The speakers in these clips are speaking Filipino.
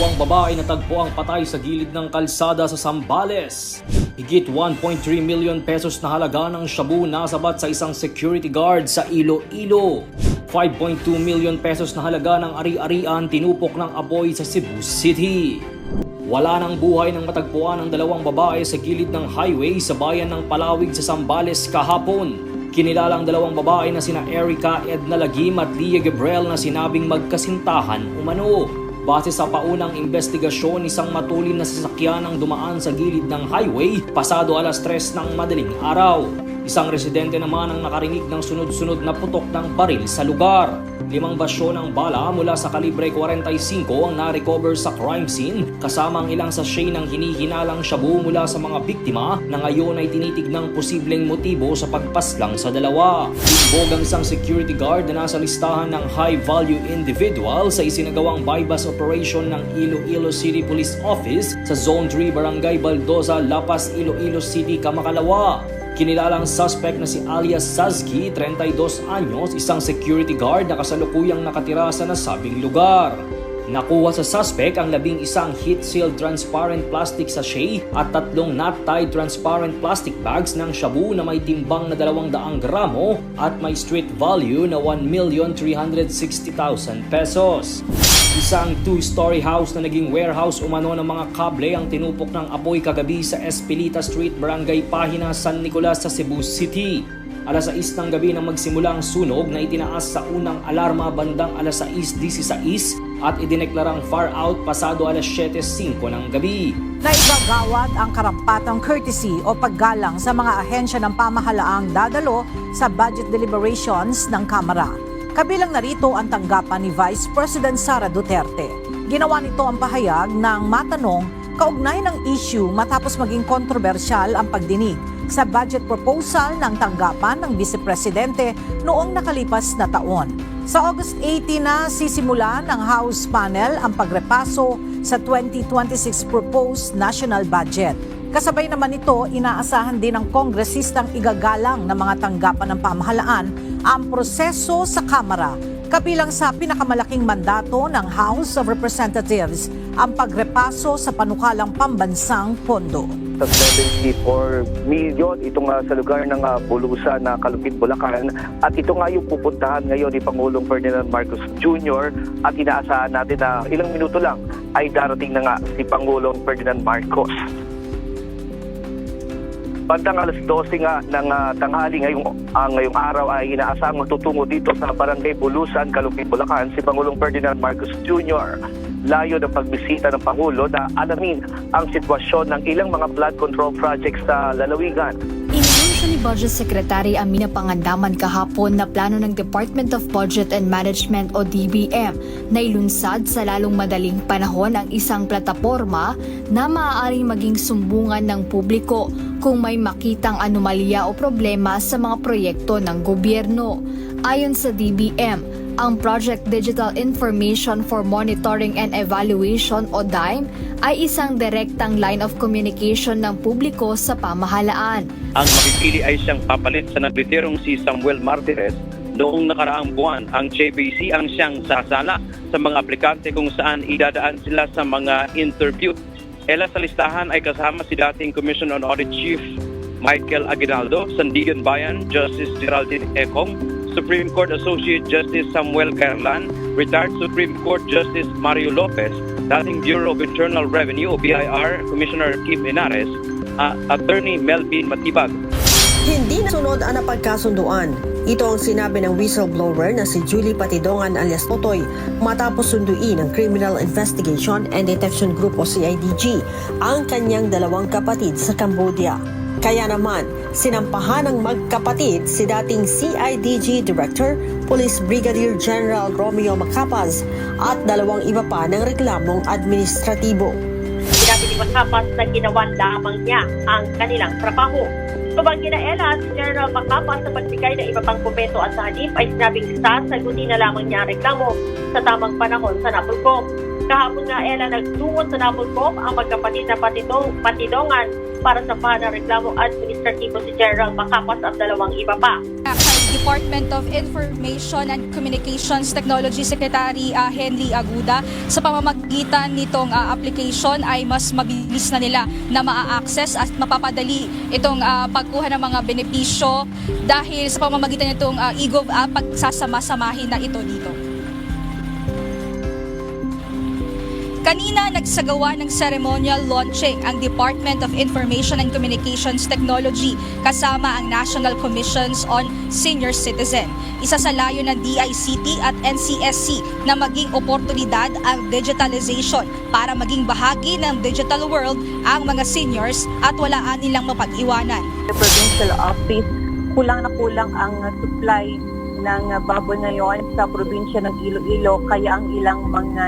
Dalawang babae na tagpo ang patay sa gilid ng kalsada sa Sambales. Higit 1.3 million pesos na halaga ng shabu nasabat sa isang security guard sa Iloilo. 5.2 million pesos na halaga ng ari-arian tinupok ng apoy sa Cebu City. Wala nang buhay ng matagpuan ng dalawang babae sa gilid ng highway sa bayan ng Palawig sa Sambales kahapon. Kinilalang dalawang babae na sina Erica Edna Lagim at Leah Gabriel na sinabing magkasintahan umano. Base sa paunang investigasyon, isang matulin na sasakyan ang dumaan sa gilid ng highway pasado alas 3 ng madaling araw. Isang residente naman ang nakarinig ng sunod-sunod na putok ng baril sa lugar. Limang basyo ng bala mula sa kalibre 45 ang na-recover sa crime scene kasama ang ilang sachet ng hinihinalang shabu mula sa mga biktima na ngayon ay tinitignang posibleng motibo sa pagpaslang sa dalawa. Timbog ang isang security guard na nasa listahan ng high-value individual sa isinagawang bypass operation ng Iloilo City Police Office sa Zone 3 Barangay Baldoza, Lapas, Iloilo City, Kamakalawa. Kinilalang suspect na si alias Sazki, 32 anyos, isang security guard na kasalukuyang nakatira sa nasabing lugar. Nakuha sa suspect ang labing isang heat-sealed transparent plastic sachet at tatlong knot-tied transparent plastic bags ng shabu na may timbang na 200 gramo at may street value na 1,360,000 pesos. Isang two-story house na naging warehouse umano ng mga kable ang tinupok ng apoy kagabi sa Espilita Street, Barangay Pahina, San Nicolas sa Cebu City. Alas 6 ng gabi nang magsimula ang sunog na itinaas sa unang alarma bandang alas 6.16 at idineklarang far out pasado alas 7.05 ng gabi. Naibagawad ang karampatang courtesy o paggalang sa mga ahensya ng pamahalaang dadalo sa budget deliberations ng Kamara. Kabilang narito ang tanggapan ni Vice President Sara Duterte. Ginawa nito ang pahayag ng matanong kaugnay ng issue matapos maging kontrobersyal ang pagdinig sa budget proposal ng tanggapan ng Vice Presidente noong nakalipas na taon. Sa August 18 na sisimula ng House panel ang pagrepaso sa 2026 proposed national budget. Kasabay naman ito, inaasahan din ng kongresistang igagalang ng mga tanggapan ng pamahalaan ang proseso sa Kamara kabilang sa pinakamalaking mandato ng House of Representatives ang pagrepaso sa panukalang pambansang pondo. sa 74 million ito nga sa lugar ng uh, Bulusan na Kalupit, Bulacan at ito nga yung pupuntahan ngayon ni Pangulong Ferdinand Marcos Jr. at inaasahan natin na ilang minuto lang ay darating na nga si Pangulong Ferdinand Marcos. Bandang alas 12 nga ng ah, tanghali ngayong, ah, ngayong araw ay inaasahang magtutungo dito sa Barangay Bulusan, Kalupit, Bulacan si Pangulong Ferdinand Marcos Jr. Layo ng pagbisita ng Pangulo na alamin ang sitwasyon ng ilang mga flood control projects sa lalawigan. Ni Budget Secretary Amina Pangandaman kahapon na plano ng Department of Budget and Management o DBM na ilunsad sa lalong madaling panahon ang isang plataporma na maaaring maging sumbungan ng publiko kung may makitang anomalya o problema sa mga proyekto ng gobyerno. Ayon sa DBM, ang Project Digital Information for Monitoring and Evaluation o DIME ay isang direktang line of communication ng publiko sa pamahalaan. ang mapipili ay siyang papalit sa nagretirong si Samuel Martirez. Noong nakaraang buwan, ang JBC ang siyang sasala sa mga aplikante kung saan idadaan sila sa mga interview. Ela sa listahan ay kasama si dating Commission on Audit Chief Michael Aguinaldo, Sandigan Bayan, Justice Geraldine Econg, Supreme Court Associate Justice Samuel Garlan, retired Supreme Court Justice Mario Lopez, dating Bureau of Internal Revenue o BIR Commissioner Kim Henares, at Attorney Melvin Matibag, Hindi nasunod ang napagkasunduan. Ito ang sinabi ng whistleblower na si Julie Patidongan alias Totoy matapos sunduin ng Criminal Investigation and Detection Group o CIDG ang kanyang dalawang kapatid sa Cambodia. Kaya naman, sinampahan ng magkapatid si dating CIDG Director, Police Brigadier General Romeo Macapas at dalawang iba pa ng reklamong administratibo. Sinabi ni Macapas na ginawan lamang niya ang kanilang trabaho. Tubang ginaela si General Macapas sa pagbigay ng iba pang komento at sa halip ay sinabing sasagutin na lamang niya ang reklamo sa tamang panahon sa Napolcom. Kahapon nga Ella nagtungo sa Napolcom ang magkapatid na patidong, patidongan para sa na reklamo administratibo si General Macapas at dalawang iba pa. kay Department of Information and Communications Technology Secretary ah, Henry Aguda sa pamamagitan nitong ah, application ay mas mabilis na nila na maa-access at mapapadali itong ah, pagkuha ng mga benepisyo dahil sa pamamagitan nitong uh, e-gov app pagsasama-samahin na ito dito. Kanina nagsagawa ng ceremonial launching ang Department of Information and Communications Technology kasama ang National Commissions on Senior Citizen. Isa sa layo ng DICT at NCSC na maging oportunidad ang digitalization para maging bahagi ng digital world ang mga seniors at walaan nilang mapag-iwanan. the provincial office, kulang na kulang ang supply ng baboy ngayon sa probinsya ng Iloilo kaya ang ilang mga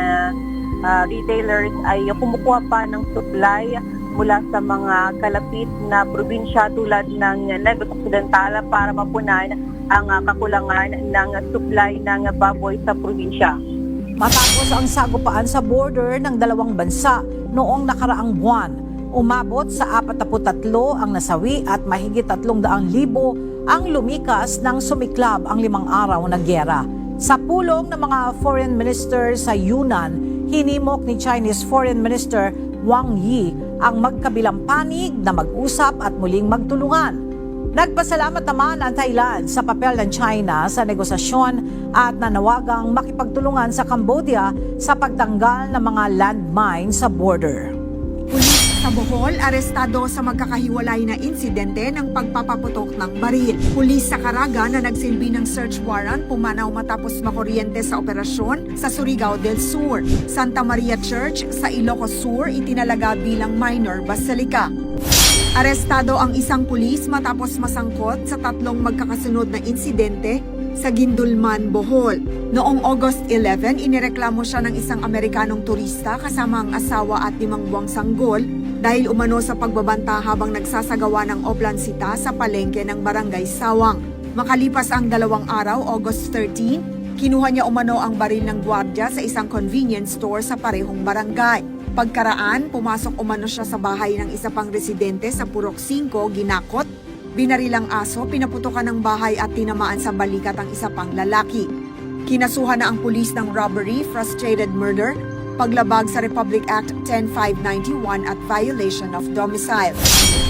ah, retailers ay kumukuha pa ng supply mula sa mga kalapit na probinsya tulad ng Negros Occidental para mapunan ang ah, kakulangan ng supply ng baboy sa probinsya. Matapos ang sagupaan sa border ng dalawang bansa noong nakaraang buwan, umabot sa 43 ang nasawi at mahigit 300,000 ang lumikas ng sumiklab ang limang araw na gyera. Sa pulong ng mga foreign minister sa Yunnan, hinimok ni Chinese Foreign Minister Wang Yi ang magkabilang panig na mag-usap at muling magtulungan. Nagpasalamat naman ang Thailand sa papel ng China sa negosasyon at nanawagang makipagtulungan sa Cambodia sa pagtanggal ng mga landmine sa border. Sa Bohol, arestado sa magkakahiwalay na insidente ng pagpapaputok ng baril. Pulis sa Caraga na nagsilbi ng search warrant pumanaw matapos makuryente sa operasyon sa Surigao del Sur. Santa Maria Church sa Ilocos Sur itinalaga bilang minor basilica. Arestado ang isang pulis matapos masangkot sa tatlong magkakasunod na insidente sa Gindulman, Bohol. Noong August 11, inireklamo siya ng isang Amerikanong turista kasama ang asawa at limang buwang sanggol dahil umano sa pagbabanta habang nagsasagawa ng oplansita sa palengke ng Barangay Sawang. Makalipas ang dalawang araw, August 13, kinuha niya umano ang baril ng gwardya sa isang convenience store sa parehong barangay. Pagkaraan, pumasok umano siya sa bahay ng isa pang residente sa Purok 5, Ginakot. Binarilang aso, pinaputokan ng bahay at tinamaan sa balikat ang isa pang lalaki. Kinasuhan na ang pulis ng robbery, frustrated murder, paglabag sa Republic Act 10591 at violation of domicile.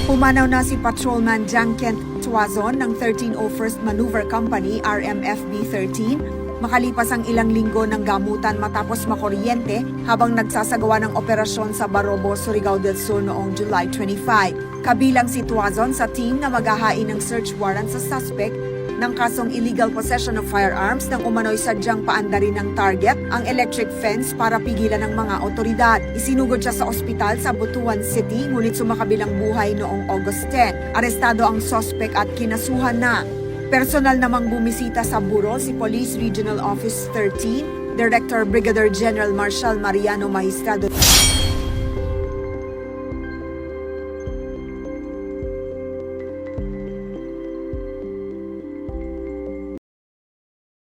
Pumanaw na si Patrolman Jang Tuazon ng 1301st Maneuver Company RMFB 13 makalipas ang ilang linggo ng gamutan matapos makuryente habang nagsasagawa ng operasyon sa Barobo, Surigao del Sur noong July 25. Kabilang si Tuazon sa team na maghahain ng search warrant sa suspect ng kasong illegal possession of firearms nang umano'y sadyang paandarin ng target ang electric fence para pigilan ng mga otoridad. Isinugod siya sa ospital sa Butuan City ngunit sumakabilang buhay noong August 10. Arestado ang suspect at kinasuhan na. Personal namang bumisita sa buro si Police Regional Office 13, Director Brigadier General Marshal Mariano Magistrado